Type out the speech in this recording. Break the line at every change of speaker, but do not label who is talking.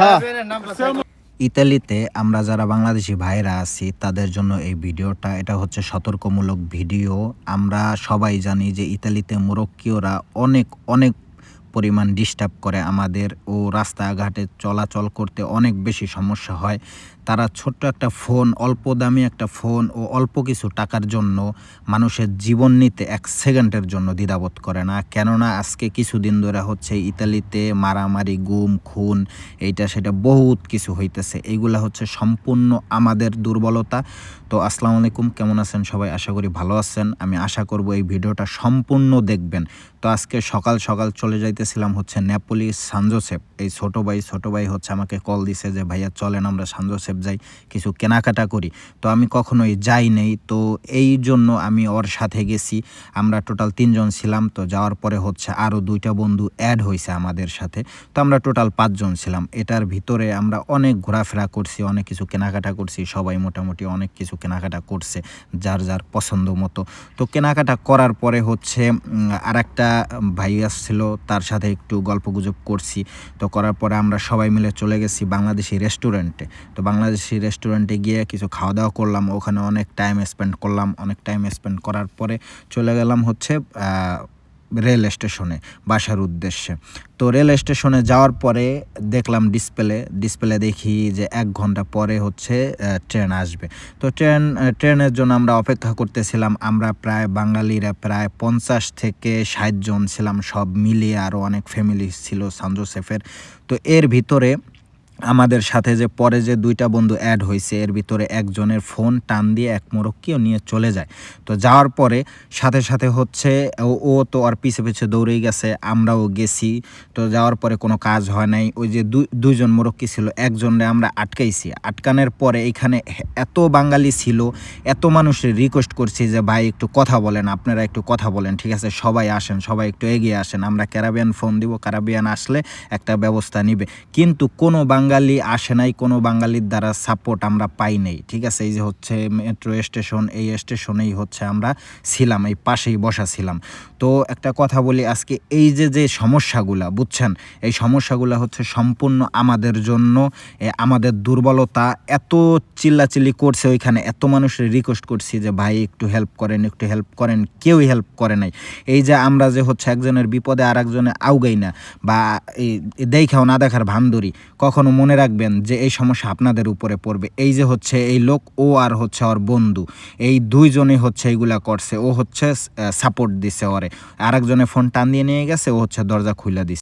হ্যাঁ।
ইতালিতে আমরা যারা বাংলাদেশি ভাইরা আছি, তাদের জন্য এই ভিডিওটা, এটা হচ্ছে সতর্কমূলক ভিডিও। আমরা সবাই জানি যে ইতালিতে মোরক্কীয়রা অনেক অনেক পরিমাণ ডিস্টার্ব করে আমাদের ও রাস্তাঘাটে চলাচল করতে অনেক বেশি সমস্যা হয়। তারা ছোট্ট একটা ফোন অল্প দামি একটা ফোন ও অল্প কিছু টাকার জন্য মানুষের জীবন নিতে এক সেকেন্ডের জন্য দ্বিধাবোধ করে না। কেননা আজকে কিছুদিন ধরে হচ্ছে ইতালিতে মারামারি, গুম, খুন, এইটা সেটা বহুত কিছু হইতেছে। এইগুলা হচ্ছে সম্পূর্ণ আমাদের দুর্বলতা। তো আসসালামু আলাইকুম, কেমন আছেন সবাই? আশা করি ভালো আছেন। আমি আশা করব এই ভিডিওটা সম্পূর্ণ দেখবেন। তো আজকে সকাল সকাল চলে যাইতেছিলাম হচ্ছে নেপোলি সানজোসেফ এই ছোট ভাই ছোট ভাই হচ্ছে আমাকে কল দিছে যে, ভাইয়া, চলেন আমরা সানজোসেফ যাই, কিছু কেনাকাটা করি। তো আমি কখনোই যাই নেই, তো এই জন্য আমি ওর সাথে গেছি। আমরা টোটাল তিনজন ছিলাম, তো যাওয়ার পরে হচ্ছে আরও দুইটা বন্ধু অ্যাড হয়েছে আমাদের সাথে। তো আমরা টোটাল পাঁচজন ছিলাম। এটার ভিতরে আমরা অনেক ঘোরাফেরা করছি, অনেক কিছু কেনাকাটা করছি, সবাই মোটামুটি অনেক কিছু কেনাকাটা করছে যার যার পছন্দ মতো। তো কেনাকাটা করার পরে হচ্ছে আর একটা ভাই আসছিল, তার সাথে একটু গল্প গুজব করছি। তো করার পরে আমরা সবাই মিলে চলে গেছি বাংলাদেশি রেস্টুরেন্টে। তো বাংলাদেশি রেস্টুরেন্টে গিয়ে কিছু খাওয়া দাওয়া করলাম, ওখানে অনেক টাইম স্পেন্ড করলাম। অনেক টাইম স্পেন্ড করার পরে চলে গেলাম হচ্ছে রেল স্টেশনে বাসার উদ্দেশ্যে। তো রেল স্টেশনে যাওয়ার পরে দেখলাম ডিসপ্লে ডিসপ্লে দেখি যে এক ঘণ্টা পরে হচ্ছে ট্রেন আসবে। তো ট্রেন, ট্রেনের জন্য আমরা অপেক্ষা করতেছিলাম, আমরা প্রায় বাঙালিরা প্রায় পঞ্চাশ থেকে ষাট জন ছিলাম, সব মিলিয়ে আরও অনেক ফ্যামিলি ছিল সানজোসেফের। তো এর ভিতরে আমাদের সাথে যে পরে যে দুইটা বন্ধু অ্যাড হয়েছে এর ভিতরে একজনের ফোন টান দিয়ে এক মোরক্কিও নিয়ে চলে যায়। তো যাওয়ার পরে সাথে সাথে হচ্ছে, ও তো আর পিছে পিছে দৌড়েই গেছে, আমরাও গেছি। তো যাওয়ার পরে কোনো কাজ হয় নাই। ওই যে দুই, দুইজন মোরক্কি ছিল, একজনরে আমরা আটকাইছি। আটকানোর পরে এখানে এত বাঙালি ছিল, এত মানুষের রিকোয়েস্ট করছি যে, ভাই, একটু কথা বলেন, আপনারা একটু কথা বলেন, ঠিক আছে? সবাই আসেন, সবাই একটু এগিয়ে আসেন, আমরা ক্যারাবিয়ান ফোন দিব ক্যারাবিয়ান আসলে একটা ব্যবস্থা নিবে। কিন্তু কোনো বাঙালি আসে নাই, কোনো বাঙালির দ্বারা সাপোর্ট আমরা পাই নাই, ঠিক আছে? এই যে হচ্ছে মেট্রো স্টেশন এই স্টেশনেই হচ্ছে আমরা ছিলাম, এই পাশেই বসা ছিলাম। তো একটা কথা বলি, আজকে এই যে যে সমস্যাগুলা, বুঝছেন? এই সমস্যাগুলো হচ্ছে সম্পূর্ণ আমাদের জন্য আমাদের দুর্বলতা এত চিল্লাচিল্লি করছে ওইখানে, এত মানুষের রিকোয়েস্ট করছি যে, ভাই, একটু হেল্প করেন, একটু হেল্প করেন। কেউই হেল্প করে নাই। এই যে আমরা যে হচ্ছে একজনের বিপদে আর একজনে আউগাই না, বা এই দেখাও না দেখার ভান্দুরি, কখনো মনে রাখবেন যে এই সমস্যা আপনাদের উপরে পড়বে। এই যে হচ্ছে এই লোক, ও আর হচ্ছে ওর বন্ধু। এই দুইজনে হচ্ছে এইগুলা করছে। ও হচ্ছে সাপোর্ট দিছে ওরে। আরেকজনে ফোন টান দিয়ে নিয়ে গেছে, ও হচ্ছে দরজা খুলে দিছে।